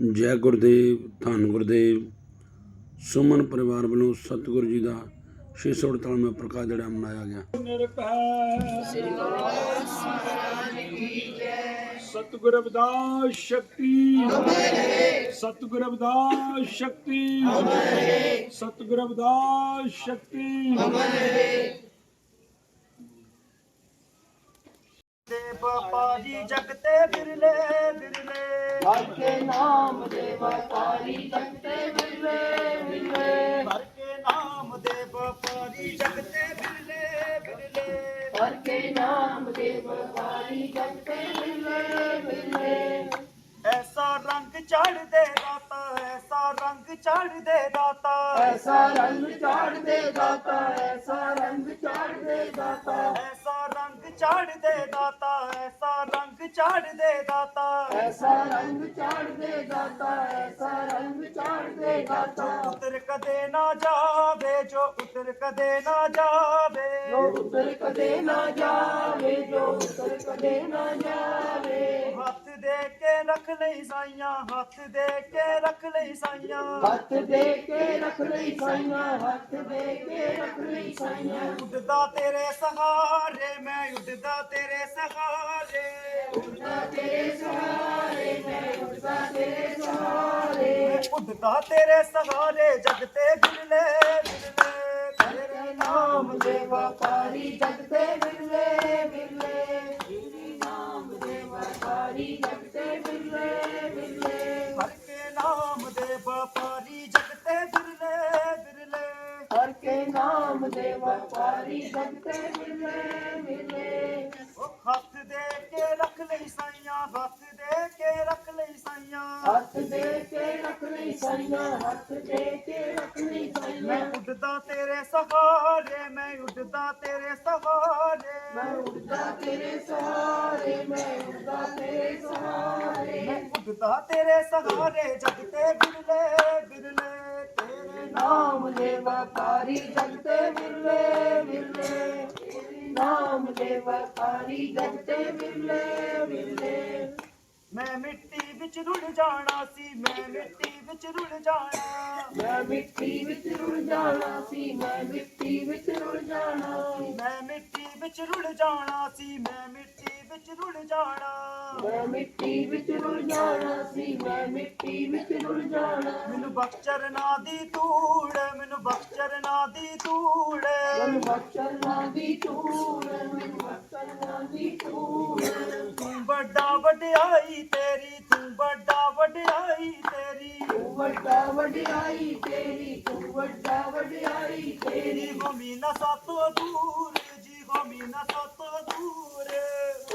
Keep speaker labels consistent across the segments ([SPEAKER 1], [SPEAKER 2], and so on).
[SPEAKER 1] ਜੈ ਗੁਰਦੇਵ ਧੰਨ ਗੁਰਦੇਵ। ਸੁਮਨ ਪਰਿਵਾਰ ਵੱਲੋਂ ਸਤਿਗੁਰੂ ਜੀ ਦਾ 648ਵਾਂ ਪ੍ਰਕਾਸ਼ ਜਿਹੜਾ ਮਨਾਇਆ ਗਿਆ।
[SPEAKER 2] ਸਤਿਗੁਰ ਅਬਦਾਸ ਸ਼ਕਤੀ। ਸਤਿਗੁਰ ਅਬਦਾਸ ਸ਼ਕਤੀ। ਸਤਿਗੁਰ ਅਬਦਾਸ ਸ਼ਕਤੀ।
[SPEAKER 3] ਦੇ ਵਪਾਰੀ ਜਗ ਤੇ ਬਿਰਲੇ ਬਿਰਲੇ। ਕੇ ਨਾਮ ਦੇਵਾ ਤਾਰੀ ਤਖਤੇ ਮਿਲਵੇ ਮਿਲਵੇ। ਕਦੇ ਨਾ ਜਾਵੇ ਜੋ ਉਤਰ ਕਦੇ ਨਾ ਜਾਵੇ। ਉਤਰ ਕਦੇ ਨਾ ਜਾਵੇ ਜੋ ਉਤਰ ਕਦੇ ਨਾ ਜਾਵੇ। ਹੱਥ ਦੇ ਕੇ ਰੱਖ ਲਈ ਸਾਈਆਂ ਹੱਥ ਦੇ ਕੇ ਰੱਖ ਲਈ ਸਾਈਆਂ। ਹੱਥ ਦੇ ਕੇ ਰੱਖ ਲਈ ਸਾਈਆਂ ਹੱਥ ਦੇ ਕੇ ਰੱਖ ਲਈ ਸਾਈਆਂ। ਉੱਡਦਾ ਤੇਰੇ ਸਹਾਰੇ ਮੈਂ ਉੱਡਦਾ ਤੇਰੇ ਸਹਾਰੇ। ਉੱਡਦਾ ਤੇਰੇ ਸਹਾਰੇ ਮੈਂ ਉੱਡਦਾ ਤੇਰੇ ਸਹਾਰੇ। ਉੱਡਦਾ ਤੇਰੇ ਸਹਾਰੇ ਜਗ ਤੇ ਤੇਰੇ ਨਾਮ ਦੇ ਵਪਾਰੀ ਜਗਤੇ ਬਿਰਲੇ ਬਿਰਲੇ ਤੇਰੇ ਨਾਮ ਦੇ ਵਪਾਰੀ ਜਗਤੇ ਬਿਰਲੇ। ਬਿਰਲੇ ਹਰ ਕੇ ਨਾਮ ਦੇ ਵਪਾਰੀ ਜਗਤੇ ਬਿਰਲੇ ਬਿਰਲੇ। ਹਰ ਕੇ ਨਾਮ ਦੇ ਵਪਾਰੀ ਜਗਤੇ ਬਿਰਲੇ ਬਿਰਲੇ। ਹੱਥ ਦੇ ਕੇ ਰੱਖ ਲਈ ਸਾਈਆਂ ਹੱਥ ਦੇ ਕੇ ਰੱਖ ਲਈ ਸਾਈਆਂ। ਹੱਥ ਦੇ ਕੇ ਰੱਖ ਲਈ ਸਾਈਆਂ ਹੱਥ ਦੇ ਕੇ ਰੱਖ ਲਈ ਸਾਈਆਂ। ਮੈਂ ਉੱਡਦਾ ਤੇਰੇ ਸਹਾਰੇ ਮੈਂ ਉੱਡਦਾ ਤੇਰੇ ਸਹਾਰੇ। ਮੈਂ ਉੱਡਦਾ ਤੇਰੇ ਸਹਾਰੇ ਮੈਂ ਉੱਡਦਾ ਤੇਰੇ ਸਹਾਰੇ। ਮੈਂ ਉੱਡਦਾ ਤੇਰੇ ਸਹਾਰੇ ਜਗ ਤੇ ਬਿਰਲੇ ਬਿਰਲੇ ਤੇਰੇ ਨਾਮ ਦੇ ਵਪਾਰੀ ਜਗ ਤੇ ਬਿਰਲੇ ਵਪਾਰੀ ਮੈਂ ਮਿੱਟੀ ਵਿੱਚ ਰੁੜ ਜਾਣਾ ਸੀ ਮੈਂ ਮਿੱਟੀ ਵਿੱਚ ਰੁੜ ਜਾਣਾ। ਮੈਂ ਮਿੱਟੀ ਵਿੱਚ ਰੁੜ ਜਾਣਾ ਸੀ ਮੈਂ ਮਿੱਟੀ ਵਿੱਚ ਰੁੜ ਜਾਣਾ। ਸੀ ਮੈਂ ਮਿੱਟੀ ਵਿੱਚ ਰੁੜ ਜਾਣਾ ਸੀ ਮੈਂ ਮਿੱਟੀ ਵਿੱਚ ਰੁੜ ਜਾਣਾ। ਮੈਂ ਮਿੱਟੀ ਵਿੱਚ ਰੁੜ ਜਾਣਾ ਸੀ ਮੈਂ ਮਿੱਟੀ ਵਿੱਚ ਰੁੜ ਜਾਣਾ। ਮੈਨੂੰ ਬਖਸ਼ਰ ਨਾ ਦੀ ਧੂੜ ਮੈਨੂੰ ਬਖਸ਼ਰ ਨਾ ਦੀ ਧੂੜ। ਮੈਨੂੰ ਬਖਸ਼ਰ ਨਾ ਦੀ ਧੂੜ ਮੈਨੂੰ ਬਖਸ਼ਰ ਨਾ ਦੀ ਧੂੜ। ਤੂੰ ਵੱਡਾ ਵਡਿਆਈ ਤੇਰੀ ਤੂੰ ਵੱਡਾ ਵਡਿਆਈ ਤੇਰੀ। ਤੂੰ ਵੱਡਾ ਵਡਿਆਈ ਤੇਰੀ ਤੂੰ ਵੱਡਾ ਵਡਿਆਈ ਤੇਰੀ। ਹੋਮੀ ਨਾ ਸਾਤੋਂ ਦੂਰ। ਹੋਮੀ ਨਾ ਸਾਤੋਂ ਦੂਰ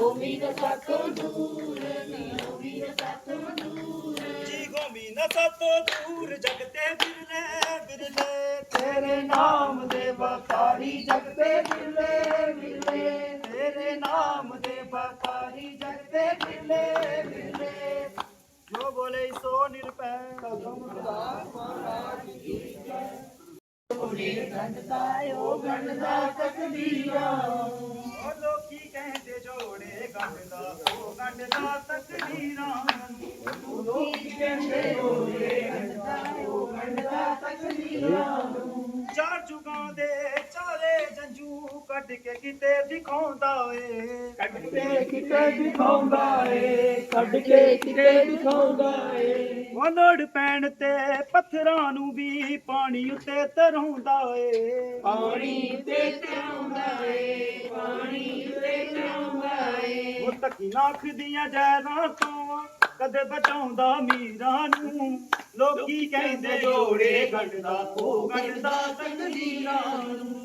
[SPEAKER 3] ਹੋਮੀ ਨਾ ਸਾਤੋਂ ਦੂਰ ਹੋਮੀ ਨਾ ਸਾਤੋਂ ਦੂਰ ਜੀ ਹੋਮੀ ਨਾ ਸਾਤੋਂ ਦੂਰ ਜਗ ਤੇ ਬਿਰਲੇ ਬਿਰਲੇ ਤੇਰੇ ਨਾਮ ਦੇ ਵਕਾਰੀ ਜਗ ਤੇ ਬਿਰਲੇ ਬਿਰਲੇ ਤੇਰੇ ਨਾਮ ਦੇ ਵਕਾਰੀ ਜਗ ਤੇ ਬਿਰਲੇ ਬਿਰਲੇ ਜੋ ਬੋਲੇ ਸੋ ਨਿਰਪੈ ਗੰਡਦਾ ਓ ਗੰਡਦਾ ਤਕਦੀਰਾਂ। ਓ ਲੋਕੀ ਕਹਿੰਦੇ ਜੋੜੇ ਗੰਡਦਾ ਓ ਗੰਡਦਾ ਤਕਦੀਰਾਂ। ਓ ਲੋਕੀ ਕਹਿੰਦੇ ਜੋੜੇ ਗੰਡਦਾ ਓ ਗੰਡਦਾ ਤਕਦੀਰਾਂ। ਚਾਰ ਚੁਗਾਉਂਦੇ ਚਾਰੇ ਜੰਜੂ ਕੱਢ ਕੇ ਕਿਤੇ ਦਿਖਾਉਂਦਾ ਏ। ਕੱਢ ਕੇ ਕਿਤੇ ਦਿਖਾਉਂਦਾ ਏ ਕੱਢ ਕੇ ਕਿਤੇ ਦਿਖਾਉਂਦਾ ਏ। ਲੋੜ ਪੈਣ ਤੇ ਪੱਥਰਾਂ ਨੂੰ ਵੀ ਪਾਣੀ ਉੱਤੇ ਤਰਉਂਦਾ ਏ। ਪਾਣੀ ਉੱਤੇ ਤਰਉਂਦਾ ਏ ਪਾਣੀ ਉੱਤੇ ਤਰਉਂਦਾ ਏ। ਉਹ ਤੱਕੀ ਅੱਖ ਦੀਆਂ ਜੈਦਾਂ ਤੋਂ ਕਦੇ ਬਚਾਉਂਦਾ ਮੀਰਾਂ ਨੂੰ। ਲੋਕੀ ਕਹਿੰਦੇ ਜੋੜੇ ਗੰਢਦਾ ਉਹ ਗੰਢਦਾ ਤਕਦੀਰਾਂ ਨੂੰ।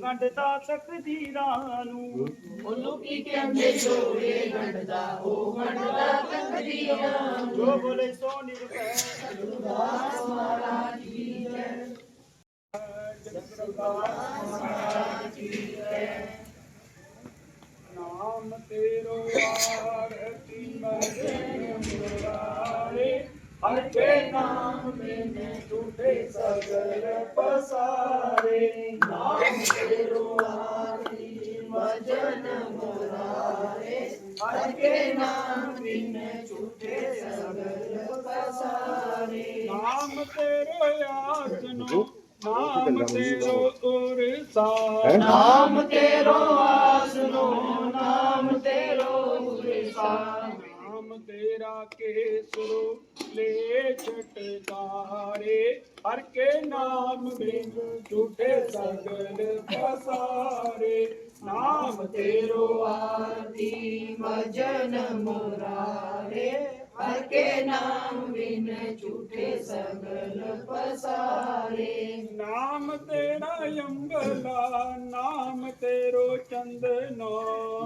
[SPEAKER 3] ਗੰਢਦਾ ਤਕਦੀਰਾਂ ਨੂੰ ਉਹ ਲੋਕੀ ਕਹਿੰਦੇ ਜੋਵੇ ਗੰਢਦਾ ਉਹ ਗੰਢਦਾ ਤਕਦੀਰਾਂ ਨੂੰ ਜੋ ਬੋਲੇ ਸੋ ਨਿਰਭੈ ਸਤਿਗੁਰਦਾਸ ਮਹਾਰਾਜ ਕੀ ਜੈ ਜਗਤਿਦਾਸ ਮਹਾਰਾਜ ਕੀ ਜੈ ਨਾਮ ਤੇ ਹਰ ਕੇ ਨਾਮ ਮੈਨੇ ਟੁੱਟੇ ਸਗਲ ਪਸਾਰੇ। ਨਾਮ ਦੇ ਰੋਹਾਰੀ ਮਜਨ ਮੁਰਾਰੇ। ਹਰ ਕੇ ਨਾਮ ਮੈਨੇ ਟੁੱਟੇ ਸਗਲ ਪਸਾਰੇ। ਨਾਮ ਤੇਰੇ ਆਜਨੋ
[SPEAKER 2] ਨਾਮ ਤੇਰੋ ਉਰਸਾ
[SPEAKER 3] ਨਾਮ ਤੇਰੋ ਆਸਨੋ ਨਾਮ ਤੇਰੋ ਉਰਸਾ
[SPEAKER 2] ਨਾਮ ਤੇਰਾ ਕੇਸਰੋ, ਲੈ ਛਟਕਾਰੇ ਹਰ ਕੇ ਨਾਮ ਬਿਨ ਝੂਠੇ ਸਗਲ ਪਸਾਰੇ। ਨਾਮ ਤੇਰੋ
[SPEAKER 3] ਆਰਤੀ, ਮਜਨ ਮੁਰਾਰੇ। ਹਰ ਕੇ ਨਾਮ ਬਿਨ ਝੂਠੇ ਸਗਲ ਪਸਾਰੇ।
[SPEAKER 2] ਨਾਮ ਤੇਰਾ ਅੰਬਲਾ ਨਾਮ ਤੇਰੋ ਚੰਦਨੋ।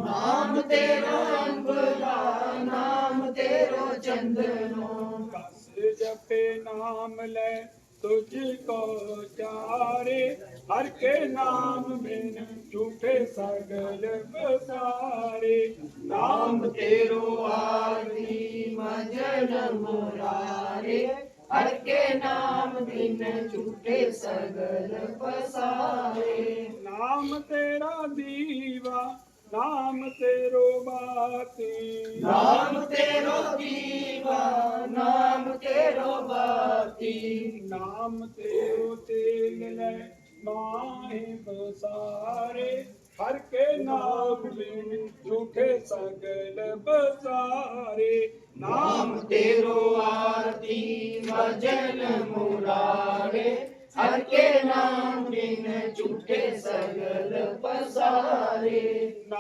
[SPEAKER 3] ਨਾਮ ਤੇਰੋ ਅੰਬਲਾ ਨਾਮ ਤੇਰੋ ਚੰਦਨੋ।
[SPEAKER 2] ਕਸ ਜਪੇ ਨਾਮ ਲੈ ਤੁਝ ਕੋ ਚਾਰੇ ਹਰ ਕੇ ਨਾਮ ਬਿਨ ਝੂਠੇ ਸਗਲ ਬਸਾਰੇ
[SPEAKER 3] ਨਾਮ ਤੇਰੋ ਆਰਤੀ ਮਜਨ ਮੁਰਾਰੇ ਹਰ ਕੇ ਨਾਮ ਬਿਨ ਝੂਠੇ ਸਗਲ ਪਸਾਰੇ
[SPEAKER 2] ਨਾਮ ਤੇਰਾ ਦੀਵਾ ਨਾਮ ਤੇਰੋ ਬਾਤੀ।
[SPEAKER 3] ਨਾਮ ਤੇਰੋ ਦੀਵਾ ਨਾਮ ਤੇਰੋ ਬਾਤੀ।
[SPEAKER 2] ਨਾਮ ਤੇਰੋ ਤੇਲ ਲੈ ਮਾਹੇ ਬਸਾਰੇ। ਹਰ ਕੇ ਨਾਮ ਬਿਨ ਝੂਠੇ ਸਗਲ ਬਸਾਰੇ।
[SPEAKER 3] ਨਾਮ ਤੇਰੋ ਆਰਤੀ ਮਜਨ ਮੁਰਾਰੇ। ਹਰ ਕੇ ਨਾਮ ਬਿਨ ਝੂਠੇ ਸਗਲ ਪਸਾਰੇ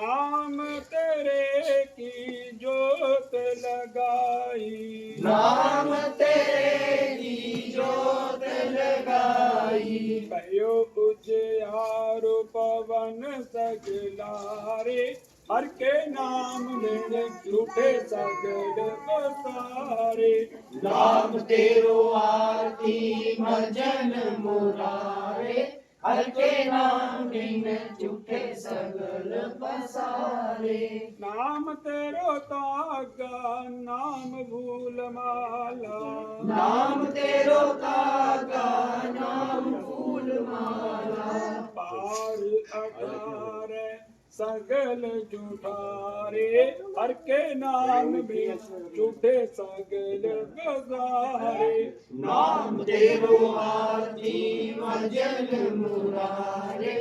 [SPEAKER 2] ਨਾਮ ਤੇਰੇ ਕੀ ਜੋਤ ਲਗਾਈ?
[SPEAKER 3] ਨਾਮ ਤੇਰੇ ਦੀ ਜੋਤ ਲਗਾਈ?
[SPEAKER 2] ਭਇਓ ਉਜਿਆਰੋ ਪਵਨ ਸਗਲਾਰੇ ਹਰ ਕੇ ਨਾਮ ਲੈਣੇ ਝੂਠੇ ਸਗਲ ਬਸਾਰੇ
[SPEAKER 3] ਨਾਮ ਤੇਰੋ ਆਰਤੀ ਮਜਨ ਮੁਰਾਰੇ। ਝੂਠੇ ਸਗਲ
[SPEAKER 2] ਨਾਮ ਤੇਰੋ ਤਾਗਾ ਨਾਮ ਭੂਲ
[SPEAKER 3] ਤੇਰੋ
[SPEAKER 2] ਅਟਾਰੇ ਸਗਲ ਝੂਠਾਰੇ ਹਰ ਕੇ ਨਾਮ ਝੂਠੇ ਸਗਲ ਬਜ਼ਾਰੇ
[SPEAKER 3] ਨਾਮ ਮਜਨ ਮੁਰਾਰੇ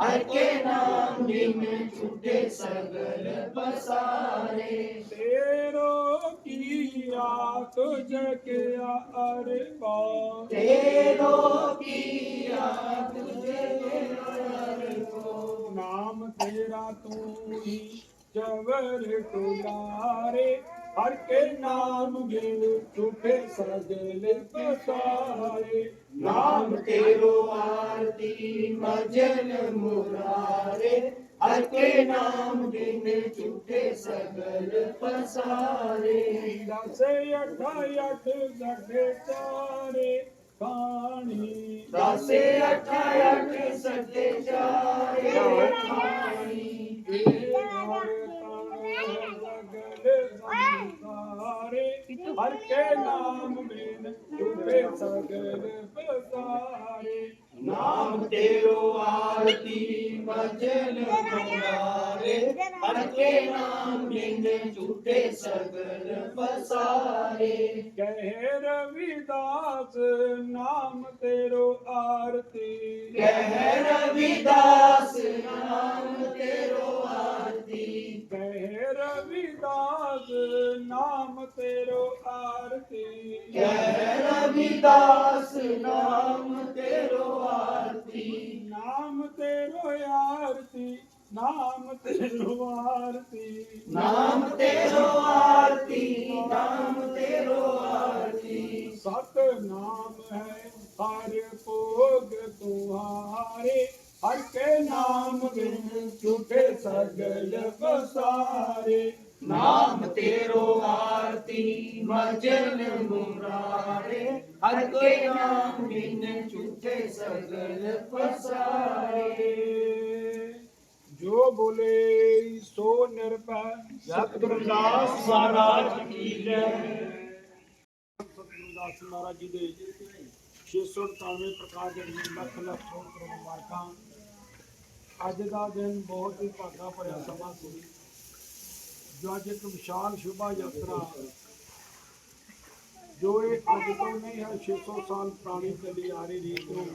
[SPEAKER 3] ਹਰ ਕੇ ਨਾਮ ਬਿਨ ਝੂਠੇ ਸਗਲ ਪਸਾਰੇ
[SPEAKER 2] ਤੇਰੋ ਕੀਆ ਤੁਝ ਕਿਆ ਅਰਬਾ
[SPEAKER 3] ਤੇਰੋ ਕੀਆ ਤੁਝੇ ਕੋ
[SPEAKER 2] ਨਾਮ ਤੇਰਾ ਤੂੰ ਹੀ ਜਵਰ ਟੁਲਾਰੇ ਹਰ ਕੇ ਨਾਮ ਬਿਨ ਝੂਠੇ ਸਗਲ ਬਸਾਰੇ
[SPEAKER 3] ਨਾਮ ਤੇਰੋ ਆਰਤੀ ਮਜਨ ਮੁਰਾਰੇ ਹਰ ਕੇ ਨਾਮ ਬਿਨ ਝੂਠੇ ਸਗਲ ਪਸਾਰੇ।
[SPEAKER 2] ਦਸ ਅਠ ਅਠ ਗਢੇ ਚਾਰੇ ਖਾਣੀ
[SPEAKER 3] ਦਸੇ ਅਠ ਅਠ ਸਤੇ ਚਾਰੇ ਖਾਣੀ
[SPEAKER 2] ਹਰ ਕੇ ਨਾਮ ਬਿਨ ਝੂਠੇ ਸਗਲ ਬਸਾਰੇ
[SPEAKER 3] ਨਾਮ ਤੇਰੋ ਆਰਤੀ ਭਜਨ ਮੁਰਾਰੇ ਹਰ ਕੇ ਨਾਮ ਬਿਨ ਝੂਠੇ ਸਗਲ ਪਸਾਰੇ।
[SPEAKER 2] ਕਹਿ ਰਵਿਦਾਸ ਨਾਮ ਤੇਰੋ ਆਰਤੀ।
[SPEAKER 3] ਕਹਿ ਰਵਿਦਾਸ ਨਾਮ ਤੇਰੋ
[SPEAKER 2] ਰਵਿਦਾਸ ਨਾਮ ਤੇਰੋ ਆਰਤੀ
[SPEAKER 3] ਕਹਿ ਰਵਿਦਾਸ ਨਾਮ ਤੇਰੋ ਆਰਤੀ
[SPEAKER 2] ਨਾਮ ਤੇਰੋ ਆਰਤੀ ਨਾਮ ਤੇਰੋ ਆਰਤੀ
[SPEAKER 3] ਨਾਮ ਤੇਰੋ ਆਰਤੀ ਨਾਮ ਤੇਰੋ ਆਰਤੀ
[SPEAKER 2] ਸਤ ਨਾਮ ਹੈ ਹਰ ਭੋਗ ਤੁਹਾਰੇ ਹਰ ਕੇ ਨਾਮ ਬਿਨ ਝੂਠੇ ਸਗਲ ਬਸਾਰੇ
[SPEAKER 3] ਨਾਮ ਤੇਰੋ ਆਰਤੀ ਮਜਨ ਮੁਰਾਰੇ। ਹਰ ਕੇ ਨਾਮ ਬਿਨ ਝੂਠੇ ਸਗਲ ਪਸਾਰੇ
[SPEAKER 2] ਜੋ ਬੋਲੇ ਸੋ ਨਿਰਭੈ
[SPEAKER 3] ਸਤਿਗੁਰੂ ਦਾਸ ਮਹਾਰਾਜ ਕੀ ਜੈ।
[SPEAKER 2] ਸਤਿਗੁਰੂ ਦਾਸ ਮਹਾਰਾਜ ਜੀ ਦੇ 698 ਪ੍ਰਕਾਸ਼ ਦੇ ਲੱਖ ਲੱਖ ਸੋਹ ਕਰੋੜ ਮੁਬਾਰਕਾਂ ਅੱਜ ਦਾ ਦਿਨ ਬਹੁਤ ਹੀ ਭਾਗਾ ਭਰਿਆ ਸਮਾਂ ਸੀ। ਜੋ ਅੱਜ ਇੱਕ ਵਿਸ਼ਾਲ ਸ਼ੁਭਾ ਯਾਤਰਾ ਜੋ ਇਹ ਅੱਜ ਤੋਂ ਨਹੀਂ ਹੈ 600 ਸਾਲ ਪੁਰਾਣੀ ਚੱਲੀ ਆ ਰਹੀ ਰੀਤ ਨੂੰ।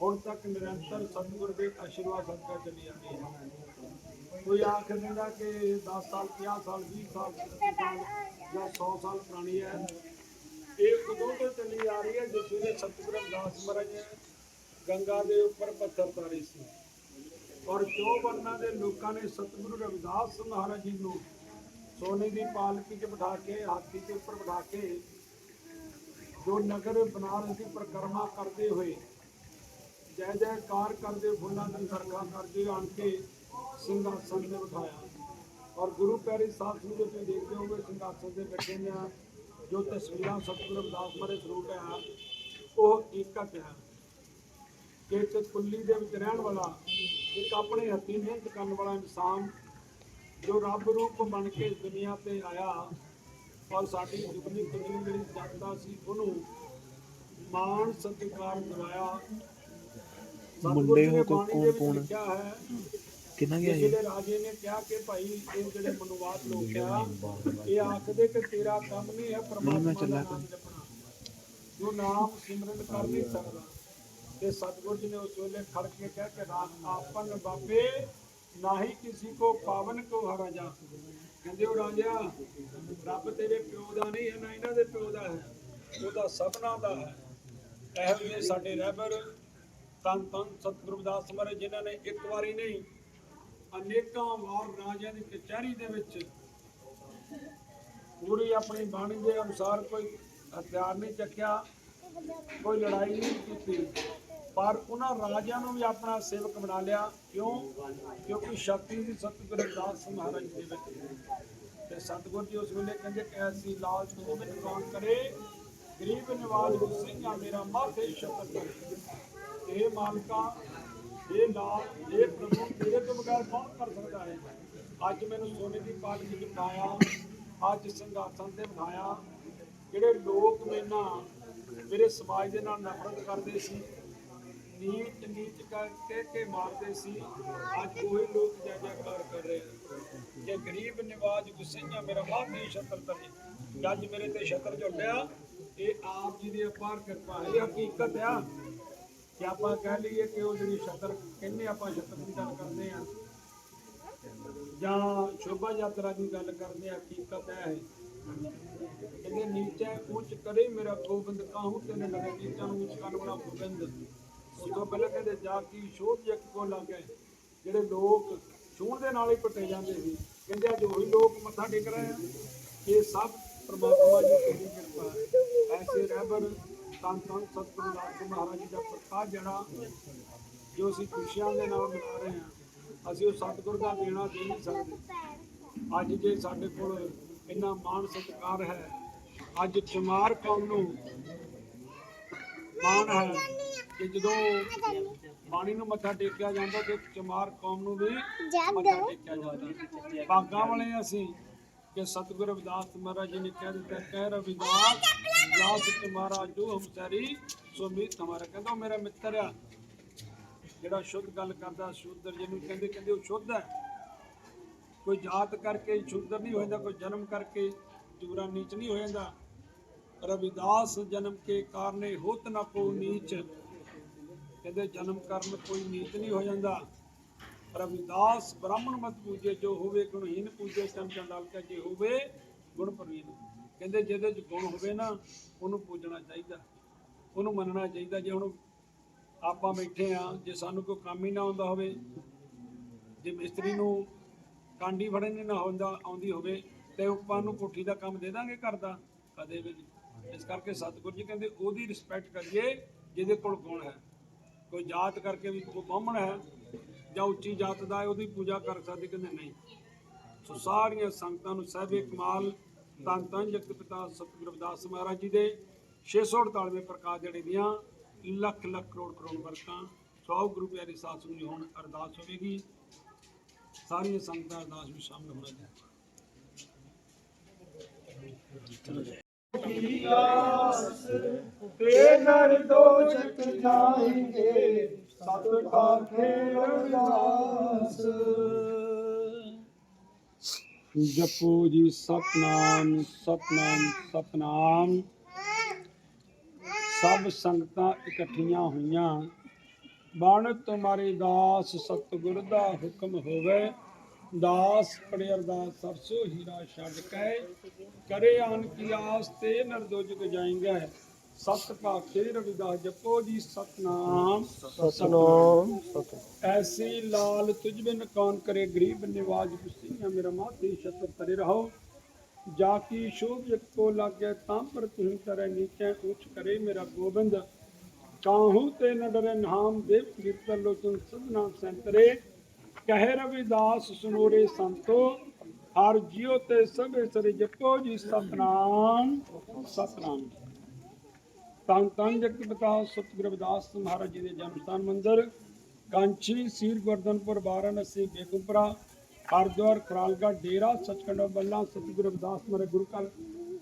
[SPEAKER 2] ਹੁਣ ਤੱਕ ਨਿਰੰਤਰ ਸਤਿਗੁਰ ਦੇ ਆਸ਼ੀਰਵਾਦ ਸਦਕਾ ਚੱਲੀ ਜਾਂਦੀ ਹੈ ਕੋਈ ਆਖ ਦਿੰਦਾ ਕਿ 10 ਸਾਲ 50 ਸਾਲ 20 ਸਾਲ ਜਾਂ 100 ਸਾਲ ਪੁਰਾਣੀ ਹੈ। ਇਹ ਉਦੋਂ ਤੋਂ ਚੱਲੀ ਆ ਰਹੀ ਹੈ, ਜਿਸ ਵੇਲੇ ਸਤਿਗੁਰੂ ਰਵਿਦਾਸ ਮਹਾਰਾਜ ਗੰਗਾ ਦੇ ਉੱਪਰ ਪੱਥਰ ਤਾਰੇ ਸੀ। ਔਰ ਜੋ ਵਰਨਾ ਦੇ ਲੋਕਾਂ ਨੇ ਸਤਿਗੁਰੂ ਰਵਿਦਾਸ ਮਹਾਰਾਜ ਜੀ ਨੂੰ ਸੋਨੇ ਦੀ ਪਾਲਕੀ 'ਚ ਬਿਠਾ ਕੇ, ਹਾਥੀ ਦੇ ਉੱਪਰ ਬਿਠਾ ਕੇ ਜੋ ਨਗਰ ਬਨਾਰਸ ਦੀ ਪਰਿਕਰਮਾ ਕਰਦੇ ਹੋਏ ਜੈ ਜੈਕਾਰ ਕਰਦੇ, ਫੁੱਲਾਂ ਦੀ ਵਰਖਾ ਕਰਦੇ ਆਣ ਕੇ ਸਿੰਘਾਸਨ ਤੇ ਬਿਠਾਇਆ। ਔਰ ਗੁਰੂ ਪਿਆਰੇ ਸਾਹਿਬ ਜੀ ਦੇ ਤੁਸੀਂ ਦੇਖਦੇ ਹੋਗੇ ਸਿੰਘਾਸਨ ਤੇ ਬੈਠੇ ਨੇ ਜੋ ਤਸਵੀਰਾਂ ਸਤਿਗੁਰੂ ਰਵਿਦਾਸ ਬਾਰੇ ਸਰੂਪ ਹੈ, ਉਹ ਇਕੱਠ ਹੈ ਕਿ ਇੱਕ ਕੁੱਲੀ ਦੇ ਵਿੱਚ ਰਹਿਣ ਵਾਲਾ ਇੱਕ ਆਪਣੇ ਹੱਥੀਂ ਮਿਹਨਤ ਕਰਨ ਵਾਲਾ ਇਨਸਾਨ ਜੋ ਰੱਬ ਰੂਪ ਬਣ ਕੇ ਦੁਨੀਆ ਤੇ ਆਇਆ ਔਰ ਸਾਡੀ ਦੁਗਣੀ ਤਿਗਣੀ ਜਿਹੜੀ ਜਨਤਾ ਸੀ ਉਹਨੂੰ ਮਾਣ ਸਤਿਕਾਰ ਦਿਵਾਇਆ। ਮੁੰਡੇ ਹੋ ਕੋ ਕੌਣ ਕੌਣ? ਹੈ
[SPEAKER 4] ਕਿੰਨਾ ਗਿਆ ਇਹ?
[SPEAKER 2] ਜਿਹੜੇ ਰਾਜੇ ਨੇ ਕਿਹਾ ਕਿ ਭਾਈ ਇਹ ਜਿਹੜੇ ਮਨੁਵਾਦ ਲੋਕ ਆ ਇਹ ਆਖਦੇ ਕਿ ਤੇਰਾ ਕੰਮ ਨਹੀਂ ਹੈ ਪਰਮਾਤਮਾ ਦਾ ਨਾਮ ਜਪਣਾ। ਜੋ ਨਾਮ ਸਿਮਰਨ ਕਰ ਨਹੀਂ ਸਕਦਾ ਤੇ ਸਤਿਗੁਰੂ ਜੀ ਨੇ ਉਸ ਵੇਲੇ ਖੜ ਕੇ ਕਿਹਾ ਕਿ ਰਾਮ ਆਪਨ ਬਾਬੇ, ਨਾਹੀ ਕਿਸੇ ਕੋ ਪਾਵਨ ਕੋ ਹਰਾ ਜਾ ਕਹਿੰਦੇ ਉਹ ਰਾਜਾ, ਰੱਬ ਤੇਰੇ ਪਿਓ ਦਾ ਨਹੀਂ ਹੈ, ਨਾ ਇਹਨਾਂ ਦੇ ਪਿਓ ਦਾ ਹੈ। ਉਹਦਾ ਸਭਨਾ ਦਾ ਹੈ। ਇਹੋ ਜਿਹੇ ਸਾਡੇ ਰਹਿਬਰ, ਤਨ ਤਨ ਸਤਿਗੁਰੂ ਰਵਿਦਾਸ ਮਹਾਰਾਜ ਜਿਨ੍ਹਾਂ ਨੇ ਇੱਕ ਵਾਰੀ ਨਹੀਂ, ਅਨੇਕਾਂ ਵਾਰ ਰਾਜਿਆਂ ਦੀ ਕਚਹਿਰੀ ਦੇ ਵਿੱਚ ਪੂਰੀ ਆਪਣੀ ਬਾਣੀ ਦੇ ਅਨੁਸਾਰ ਕੋਈ ਹਥਿਆਰ ਨਹੀਂ ਚੱਕਿਆ, ਕੋਈ ਲੜਾਈ ਨਹੀਂ ਕੀਤੀ। ਪਰ ਉਹਨਾਂ ਰਾਜਿਆਂ ਨੂੰ ਵੀ ਆਪਣਾ ਸੇਵਕ ਬਣਾ ਲਿਆ। ਕਿਉਂ? ਕਿਉਂਕਿ ਸ਼ਕਤੀ ਦੀ ਸਤਿਗੁਰੂ ਦਾਸ ਮਹਾਰਾਜ ਦੇ ਵਿੱਚ ਤੇ ਸਤਿਗੁਰੂ ਜੀ ਉਸ ਵੇਲੇ ਕਹਿੰਦੇ ਕਿ ਐਸੀ ਲਾਲਚ ਨੂੰ ਵਿੱਚ ਕੌਣ ਕਰੇ, ਗਰੀਬ ਨਿਵਾਜ ਸਿੰਘਾ ਮੇਰਾ ਮਾਥੇ ਸ਼ਬਦ ਕਰੇ। ਇਹ ਮਾਲਕਾ, ਇਹ ਲਾਲ, ਇਹ ਪ੍ਰਭੂ ਤੇਰੇ ਤੋਂ ਬਗੈਰ ਕੌਣ ਕਰ ਸਕਦਾ ਹੈ? ਅੱਜ ਮੈਨੂੰ ਸੋਨੇ ਦੀ ਪਾਲਕੀ ਚ ਬਿਠਾਇਆ ਅੱਜ ਸਿੰਘਾਸਨ ਤੇ ਬਿਠਾਇਆ। ਜਿਹੜੇ ਲੋਕ ਮੈਨਾਂ ਮੇਰੇ ਸਮਾਜ ਦੇ ਨਾਲ ਨਫ਼ਰਤ ਕਰਦੇ ਸੀ ਨੀਚ ਨੀਚ ਕਰਕੇ ਕੇ ਮਾਰਦੇ ਸੀ। ਅੱਜ ਉਹੀ ਲੋਕ ਜੈ ਜੈਕਾਰ ਕਰ ਰਹੇ ਹਨ ਜੇ ਗਰੀਬ ਨਿਵਾਜ ਗੁੱਸਈਆਂ ਮੇਰਾ ਮਾਂ ਦੀ ਛਤਰ ਤਰੇ ਮੇਰੇ ਤੇ ਛਤਰ ਝੁੱਟਿਆ ਇਹ ਆਪ ਜੀ ਦੀ ਅਪਾਰ ਕਿਰਪਾ ਹੈ। ਇਹ ਹਕੀਕਤ ਆ। ਕਿ ਆਪਾਂ ਕਹਿ ਲਈਏ ਕਿ ਉਹ ਜਿਹੜੀ ਛਤਰ ਕਹਿੰਦੇ ਆਪਾਂ ਛਤਰ ਦੀ ਗੱਲ ਕਰਦੇ ਆ ਜਾਂ ਸ਼ੋਭਾ ਯਾਤਰਾ ਦੀ ਗੱਲ ਕਰਦੇ ਆ ਹਕੀਕਤ ਹੈ। ਕਹਿੰਦੇ ਨੀਚੇ ਉੱਚ ਕਰੇ ਮੇਰਾ ਗੋਬਿੰਦ ਕਾਹੂ, ਤੈਨੇ ਲਗੇ ਨੀਚਾ ਨੂੰ ਉੱਚ ਕਰਨ ਗੋਬਿੰਦ। ਉਸ ਤੋਂ ਪਹਿਲਾਂ ਕਹਿੰਦੇ ਜਾ ਕੀ ਸ਼ੋਧ ਇੱਕ ਕੋ ਲੱਗੇ, ਜਿਹੜੇ ਲੋਕ ਛੂਣ ਦੇ ਨਾਲ ਹੀ ਪੱਟੇ ਜਾਂਦੇ ਸੀ, ਕਹਿੰਦੇ ਅੱਜ ਉਹੀ ਲੋਕ ਮੱਥਾ ਟੇਕ ਰਹੇ ਆ। ਇਹ ਸਭ ਪ੍ਰਮਾਤਮਾ ਦੀ ਤੇਰੀ ਕਿਰਪਾ ਹੈ। ਐਸੇ ਰਹਿਬਰ ਤਾਂ ਤਾਂ ਸਤਿਗੁਰੂ ਨਾਨਕ ਮਹਾਰਾਜ ਜੀ ਦਾ ਪ੍ਰਕਾਸ਼ ਜਿਹੜਾ ਜੋ ਅਸੀਂ ਖੁਸ਼ੀਆਂ ਦੇ ਨਾਲ ਮਨਾ ਰਹੇ ਹਾਂ। ਅਸੀਂ ਉਹ ਸਤਿਗੁਰ ਦਾ ਦੇਣਾ ਦੇ ਨਹੀਂ ਸਕਦੇ। ਅੱਜ ਜੇ ਸਾਡੇ ਕੋਲ ਇੰਨਾ ਮਾਣ ਸਤਿਕਾਰ ਹੈ, ਅੱਜ ਚਮਾਰ ਕੌਮ ਨੂੰ ਮਾਣ ਹੈ ਕਿ ਜਦੋਂ ਬਾਣੀ ਨੂੰ ਮੱਥਾ ਟੇਕਿਆ ਜਾਂਦਾ ਤੇ ਚਮਾਰ ਕੌਮ ਨੂੰ ਵੀ ਮੱਥਾ ਟੇਕਿਆ ਜਾਂਦਾ। ਭਾਗਾਂ ਵਾਲੇ ਅਸੀਂ ਕਿ ਸਤਿਗੁਰੂ ਰਵਿਦਾਸ ਮਹਾਰਾਜ ਜੀ ਨੇ ਕਹਿ ਦਿੱਤਾ ਕਹਿ ਰਵਿਦਾਸ ਦਾਸ ਤੁਮਾਰਾ ਜੋ ਹਮਸਾਰੀ ਸੋ ਮੀਤ ਹਮਾਰਾ। ਕਹਿੰਦਾ ਮੇਰਾ ਮਿੱਤਰ ਆ। ਜਿਹੜਾ ਸ਼ੁੱਧ ਗੱਲ ਕਰਦਾ ਸ਼ੁੱਧਰ ਜਿਹਨੂੰ ਕਹਿੰਦੇ ਕਹਿੰਦੇ ਉਹ ਸ਼ੁੱਧ ਹੈ। ਕੋਈ ਜਾਤ ਕਰਕੇ ਸ਼ੁੱਧਰ ਨਹੀਂ ਹੋ ਜਾਂਦਾ ਕੋਈ ਜਨਮ ਕਰਕੇ ਚੂਰਾ ਨੀਚ ਨਹੀਂ ਹੋ ਜਾਂਦਾ ਰਵਿਦਾਸ ਜਨਮ ਕੇ ਕਾਰਨੇ ਹੋਤ ਨਾ ਕੋ ਨੀਚ। ਕਹਿੰਦੇ ਜਨਮ ਕਰਨ ਕੋਈ ਨੀਚ ਨਹੀਂ ਹੋ ਜਾਂਦਾ। ਰਵਿਦਾਸ ਬ੍ਰਾਹਮਣ ਮਤ ਪੂਜੇ, ਜੋ ਹੋਵੇ ਗੁਣਹੀਨ ਪੂਜੇ ਚੰਦ ਚੰਡਾਲ ਕਾ ਜੇ ਹੋਵੇ ਗੁਣ ਪ੍ਰਵੀਨ। ਕਹਿੰਦੇ ਜਿਹਦੇ ਚ ਗੁਣ ਹੋਵੇ ਨਾ, ਉਹਨੂੰ ਪੂਜਣਾ ਚਾਹੀਦਾ। ਉਹਨੂੰ ਮੰਨਣਾ ਚਾਹੀਦਾ ਜੇ ਹੁਣ ਆਪਾਂ ਬੈਠੇ ਆ, ਜੇ ਸਾਨੂੰ ਕੋਈ ਕੰਮ ਹੀ ਨਾ ਆਉਂਦਾ ਹੋਵੇ, ਜੇ ਮਿਸਤਰੀ ਨੂੰ ਕਾਂਡੀ ਫੜਨ ਨਾ ਹੁੰਦਾ, ਆਉਂਦੀ ਹੋਵੇ, ਤੇ ਆਪਾਂ ਨੂੰ ਕੋਠੀ ਦਾ ਕੰਮ ਦੇ ਦਾਂਗੇ ਘਰ ਦਾ। ਕਦੇ ਵੀ ਇਸ ਕਰਕੇ ਸਤਿਗੁਰੂ ਜੀ ਕਹਿੰਦੇ ਉਹਦੀ ਰਿਸਪੈਕਟ ਕਰੀਏ, ਜਿਹਦੇ ਕੋਲ ਗੁਣ ਹੈ। ਕੋਈ ਜਾਤ ਕਰਕੇ ਵੀ ਕੋਈ ਬਾਹਮਣ ਹੈ ਜਾਂ ਉੱਚੀ ਜਾਤ ਦਾ ਹੈ, ਉਹਦੀ ਪੂਜਾ ਕਰ ਸਕਦੇ, ਕਹਿੰਦੇ ਨਹੀਂ। ਸੋ ਸਾਰੀਆਂ ਸੰਗਤਾਂ ਨੂੰ ਸਹਿਬੇ ਕਮਾਲ ਤਨ ਤਨ ਜਗਤ ਪਿਤਾ ਸਤਿਗੁਰੂ ਰਵਿਦਾਸ ਮਹਾਰਾਜ ਜੀ ਦੇ 648ਵੇਂ ਪ੍ਰਕਾਸ਼ ਜਿਹੜੇ ਦੀਆਂ ਲੱਖ ਲੱਖ ਕਰੋੜ ਕਰੋੜ ਵਰਤਾਂ ਸੌ ਗੁਰੂ ਪਿਆਰੇ ਸਾਧ ਨੂੰ ਹੁਣ, ਅਰਦਾਸ ਹੋਵੇਗੀ। ਸਾਰੀਆਂ ਸੰਗਤਾਂ ਅਰਦਾਸ ਵਿੱਚ ਸ਼ਾਮਲ ਹੋਣਾ ਜੀ
[SPEAKER 3] ਤੇ ਨਰ ਦੋਜਕ ਜਾਏਂਗੇ ਸਤ ਭਾਖੇ ਅਰਦਾਸ
[SPEAKER 2] ਜਪੋ ਜੀ ਸਤਨਾਮ ਸਤਨਾਮ ਸਤਨਾਮ। ਸਭ ਸੰਗਤਾਂ ਇਕੱਠੀਆਂ ਹੋਈਆਂ। ਬਣ ਤੁਮਾਰੇ ਦਾਸ ਸਤਿਗੁਰ ਦਾ ਹੁਕਮ ਹੋਵੇ। ਦਾਸ ਪੜੇ ਅਰਦਾਸ ਸਰਸੋ ਹੀਰਾ ਛੱਡ ਕੇ ਕਰੇ ਆਨ ਕੀ ਆਸ ਤੇ ਨਰਦੋਜਗ ਜਾਏਗਾ ਸਤ ਭਾਖੇ ਰਵਿਦਾਸ ਜਪੋ ਜੀ ਸਤਨਾਮ
[SPEAKER 3] ਸਤਨਾਮ
[SPEAKER 2] ਐਸੀ ਲਾਲ ਤੁਝ ਬਿਨ ਕੌਣ ਕਰੇ ਗਰੀਬ ਨਿਵਾਜ ਕੁਸੀਆਂ ਮੇਰਾ ਮਾਤੇ ਛਤਰ ਤਰੇ ਰਹੋ ਜਾ ਕੀ ਸ਼ੋਭ ਜਗ ਕੋ ਲਾਗੇ ਤਾਂ ਪਰ ਤੁਹੀਂ ਤਰੇ ਨੀਚੇ ਉੱਚ ਕਰੇ ਮੇਰਾ ਗੋਬਿੰਦ ਕਾਹੂ ਤੇ ਨ ਡਰੇ ਨਾਮ ਦੇਵ ਕੀਰਤਨ ਲੋਚਨ ਸਦਨਾ ਸੰਤਰੇ ਕਹੇ ਰਵਿਦਾਸ ਸੁਨੋਰੇ ਸੰਤੋ, ਹਰ ਜਿਉ ਤੇ ਸਭੇ ਸਰੇ ਜਪੋ ਜੀ ਸਤਨਾਮ ਸਤਨਾਮ। ਤਾਂ ਤਾਂ ਜਗਤ ਪਿਤਾ ਸਤਿਗੁਰੂ ਰਵਿਦਾਸ ਮਹਾਰਾਜ ਜੀ ਦੇ ਜਨਮ ਸਥਾਨ ਮੰਦਿਰ ਕਾਂਚੀ ਸੀਰ ਗੋਰਧਨਪੁਰ, ਵਾਰਾਣਸੀ ਬੇਗਮਪੁਰਾ ਹਰਦੁਆਰ, ਖਰਾਲਗੜ੍ਹ, ਡੇਰਾ, ਸੱਚਖੰਡ ਬੱਲਾ, ਸਤਿਗੁਰੂ ਰਵਿਦਾਸ ਮਹਾਰਾਜ ਗੁਰੂ ਘਰ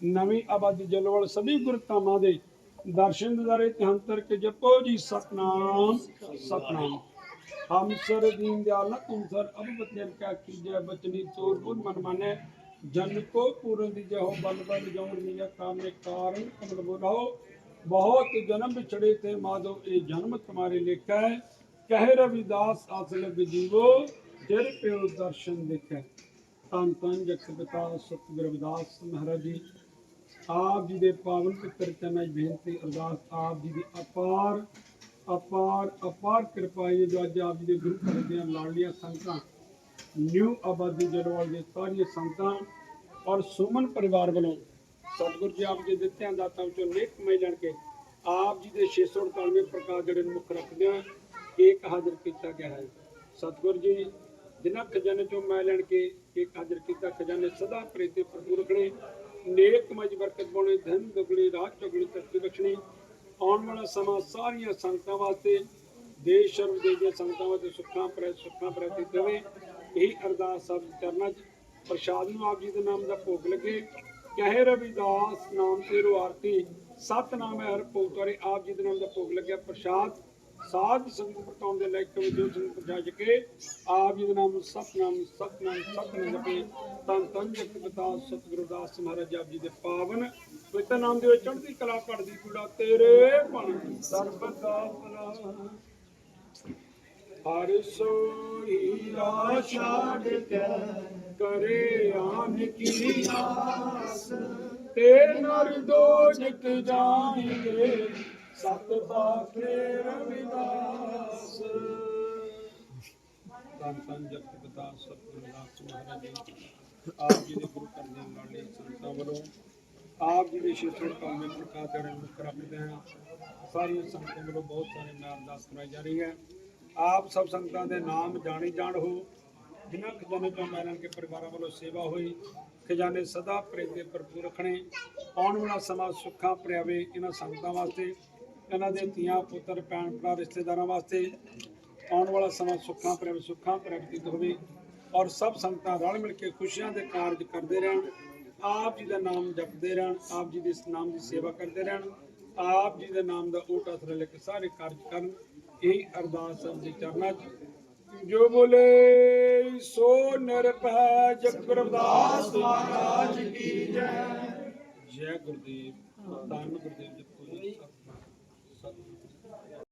[SPEAKER 2] ਨਵੀਂ ਆਬਾਦੀ ਜਲਵਲ ਸਭੀ ਗੁਰਤਾਮਾਂ ਦੇ ਦਰਸ਼ਨ ਦਿਦਾਰੇ ਧਿਆੰਤਰ ਕੇ ਜਪੋ ਜੀ ਸਤਨਾਮ ਸਤਨਾਮ। ਹਮ ਸਰ ਦੀਨ ਦਿਆਲ ਤੁਮ ਸਰ ਅਬ ਬਤਨ ਕਾ ਕੀਜੈ ਬਚਨੀ ਚੋਰ ਬੁਲ ਮਨ ਮਾਨੇ ਜਨ ਕੋ ਪੂਰਨ ਦੀ ਜਹੋ ਬਲ ਬਲ ਜੋਰ ਨੀਆ ਕਾਮੇ ਕਾਰਨ ਕਮਲ ਬੋਲਾਓ ਬਹੁਤ ਜਨਮ ਵਿਛੜੇ ਤੇ ਮਾਧੋ ਇਹ ਜਨਮ ਤੁਮਾਰੇ ਲੇਖਾ ਹੈ ਕਹਿ ਰਵਿਦਾਸ ਆਸ ਲਗ ਜੀਵੋ ਤੇਰੇ ਪਿਓ ਤਨ ਤਨ ਜਗਤ ਪਿਤਾ ਸਤਿਗੁਰ ਰਵਿਦਾਸ ਮਹਾਰਾਜ ਜੀ ਆਪ ਜੀ ਦੇ ਪਾਵਨ ਪਿੱਤਰ ਚਰਨਾਂ 'ਚ ਬੇਨਤੀ ਅਰਦਾਸ ਆਪ ਜੀ ਦੀ ਅਪਾਰ ਅਪਾਰ ਅਪਾਰ ਕਿਰਪਾ ਹੈ ਜੋ ਅੱਜ ਆਪ ਜੀ ਦੇ ਗੁਰੂ ਘਰ ਦੀਆਂ ਲਾੜਲੀਆਂ ਸੰਗਤਾਂ, ਨਿਊ ਆਬਾਦੀ ਜਲਵਾਲ ਦੇ ਸਾਰੀਆਂ ਸੰਗਤਾਂ ਔਰ ਸੁਮਨ ਪਰਿਵਾਰ ਵੱਲੋਂ ਸਤਿਗੁਰੂ ਜੀ ਆਪ ਜੀ ਦੇ ਦਿੱਤਿਆਂ ਦਾਤਾਂ ਵਿੱਚੋਂ ਨੇਕ ਕਮਾਈ ਜਾਣ ਕੇ ਆਪ ਜੀ ਦੇ 698 ਪ੍ਰਕਾਸ਼ ਜਿਹੜੇ ਮੁੱਖ ਰੱਖਦਿਆਂ ਏਕ ਹਾਜ਼ਰ ਕੀਤਾ ਗਿਆ ਹੈ। ਸਤਿਗੁਰੂ ਜੀ, ਜਿਨ੍ਹਾਂ ਖਜ਼ਾਨੇ ਚੋਂ ਮੈਂ ਲੈਣ ਕੇ ਏਕ ਹਾਜ਼ਰ ਕੀਤਾ, ਖਜ਼ਾਨੇ ਸਦਾ ਪ੍ਰੇਤੇ ਭਰਪੂਰ ਰੱਖਣੇ, ਨੇਕ ਕਮਾਈ ਬਰਕਤ ਪਾਉਣੀ, ਧਨ ਦੁਗਣੀ, ਰਾਜ ਚੁਗਣੀ ਤਰੱਕੀ ਬਖਸ਼ਣੀ ਆਉਣ ਵਾਲਾ ਸਮਾਂ ਸਾਰੀਆਂ ਸੰਗਤਾਂ ਵਾਸਤੇ, ਦੇਸ਼ ਸ਼ਰਮ ਦੇ ਦੀਆਂ ਸੰਗਤਾਂ ਵਾਸਤੇ ਸੁੱਖਾਂ ਪ੍ਰੈ ਸੁੱਖਾਂ ਪ੍ਰਤੀ ਦੇਵੇ। ਇਹੀ ਅਰਦਾਸ ਸਭ ਚਰਨਾਂ ਪ੍ਰਸ਼ਾਦ ਨੂੰ ਆਪ ਜੀ ਦੇ ਨਾਮ ਦਾ ਭੋਗ ਲੱਗੇ। ਕਹੇ ਰਵਿਦਾਸ ਨਾਮ ਤੇ ਰੋ ਆਰਤੀ। ਸਤ ਨਾਮ ਹੈ ਹਰ ਭੋਗਤਾਰੇ ਆਪ ਜੀ ਦੇ ਨਾਮ ਦਾ ਭੋਗ ਲੱਗਿਆ ਪ੍ਰਸ਼ਾਦ। ਸਾਧ ਸੰਗਤ ਵਰਤਾਉਣ ਦੇ ਲਈ ਕਵਿਜੋ ਸੰਗਤ ਪਹੁੰਚਾ ਕੇ ਆਪ ਜੀ ਦੇ ਨਾਮ ਸਤਨਾਮ ਸਤਨਾਮ ਸਤਨਾਮ ਜਪੇ। ਤਨ ਤਨ ਜਗਤ ਪਿਤਾ ਸਤਿਗੁਰੂ ਦਾਸ ਮਹਾਰਾਜ ਆਪ ਜੀ ਦੇ ਪਾਵਨ। ਪਵਿੱਤਰ ਨਾਮ ਦੇ ਵਿੱਚ ਚੜ੍ਹਦੀ ਕਲਾ ਪੜਦੀ ਪੂੜਾ ਤੇਰੇ ਬਣ ਸਰਬਦਾ ਭਲਾ। ਹਰ ਸੋਈ ਛਾੜ ਕੇ ਕਰੇ ਆਨ ਕੀ ਆਸ। ਤੇ ਨਰ ਦੋਜਕ ਜਾਣਗੇ ਸਤ ਪਾਖੇ ਰਵਿਦਾਸ ਤਾਂ ਤਾਂ ਜਗਤ ਪਿਤਾ ਸਤਿਗੁਰੂ ਦਾਸ ਮਹਾਰਾਜ ਜੀ ਆਪ ਜੀ ਦੇ ਗੁਰੂ ਘਰ ਦੇ ਲਾਲੇ ਸੰਤਾਂ ਵੱਲੋਂ ਆਪ ਜੀ ਦੇ ਸ਼ਿਸ਼ਰ ਕਾਮੇ ਪ੍ਰਕਾਸ਼ ਕਰਨ ਮੁਖ ਰੱਖਦੇ ਹਾਂ ਸਾਰੀਆਂ ਸੰਗਤਾਂ ਵੱਲੋਂ ਬਹੁਤ ਸਾਰੇ ਨਾਮ ਅਰਦਾਸ ਕਰਾਈ ਜਾ ਰਹੀ ਹੈ ਆਪ ਸਭ ਸੰਗਤਾਂ ਦੇ ਨਾਮ ਜਾਣੀ ਜਾਣ ਹੋ। ਜਿਨ੍ਹਾਂ ਖਜ਼ਾਨੇ ਤੋਂ ਮੈਲਨ ਕੇ ਪਰਿਵਾਰਾਂ ਵੱਲੋਂ ਸੇਵਾ ਹੋਈ ਖਜ਼ਾਨੇ ਸਦਾ ਪ੍ਰੇਤੇ ਭਰਪੂਰ ਰੱਖਣੇ, ਆਉਣ ਵਾਲਾ ਸਮਾਂ ਸੁੱਖਾਂ ਭਰਿਆਵੇ, ਇਹਨਾਂ ਸੰਗਤਾਂ ਵਾਸਤੇ ਇਹਨਾਂ ਦੇ ਧੀਆਂ, ਪੁੱਤਰ, ਭੈਣ ਭਰਾ, ਰਿਸ਼ਤੇਦਾਰਾਂ ਵਾਸਤੇ ਆਉਣ ਵਾਲਾ ਸਮਾਂ ਸੁੱਖਾਂ ਭਰਿਆਵੇ ਸੁੱਖਾਂ ਪ੍ਰਾਪਤਿਤ ਹੋਵੇ ਔਰ ਸਭ ਸੰਗਤਾਂ ਰਲ ਮਿਲ ਕੇ ਖੁਸ਼ੀਆਂ ਦੇ ਕਾਰਜ ਕਰਦੇ ਰਹਿਣ, ਆਪ ਜੀ ਦਾ ਨਾਮ ਜਪਦੇ ਰਹਿਣ, ਆਪ ਜੀ ਦੇ ਨਾਮ ਦੀ ਸੇਵਾ ਕਰਦੇ ਰਹਿਣ, ਆਪ ਜੀ ਦੇ ਨਾਮ ਦਾ ਓਟ ਅਸਰ ਲੈ ਕੇ ਸਾਰੇ ਕਾਰਜ ਕਰਨ। ਇਹ ਅਰਦਾਸ ਸਭ ਦੇ ਚਰਨਾਂ 'ਚ। ਜੋ ਬੋਲੇ, ਸੋ ਨਿਰਭੈ, ਜਪ ਮਹਾਰਾਜ ਕੀ ਜੈ। ਜੈ ਗੁਰਦੇਵ, ਧੰਨ ਗੁਰਦੇਵ ਜੀ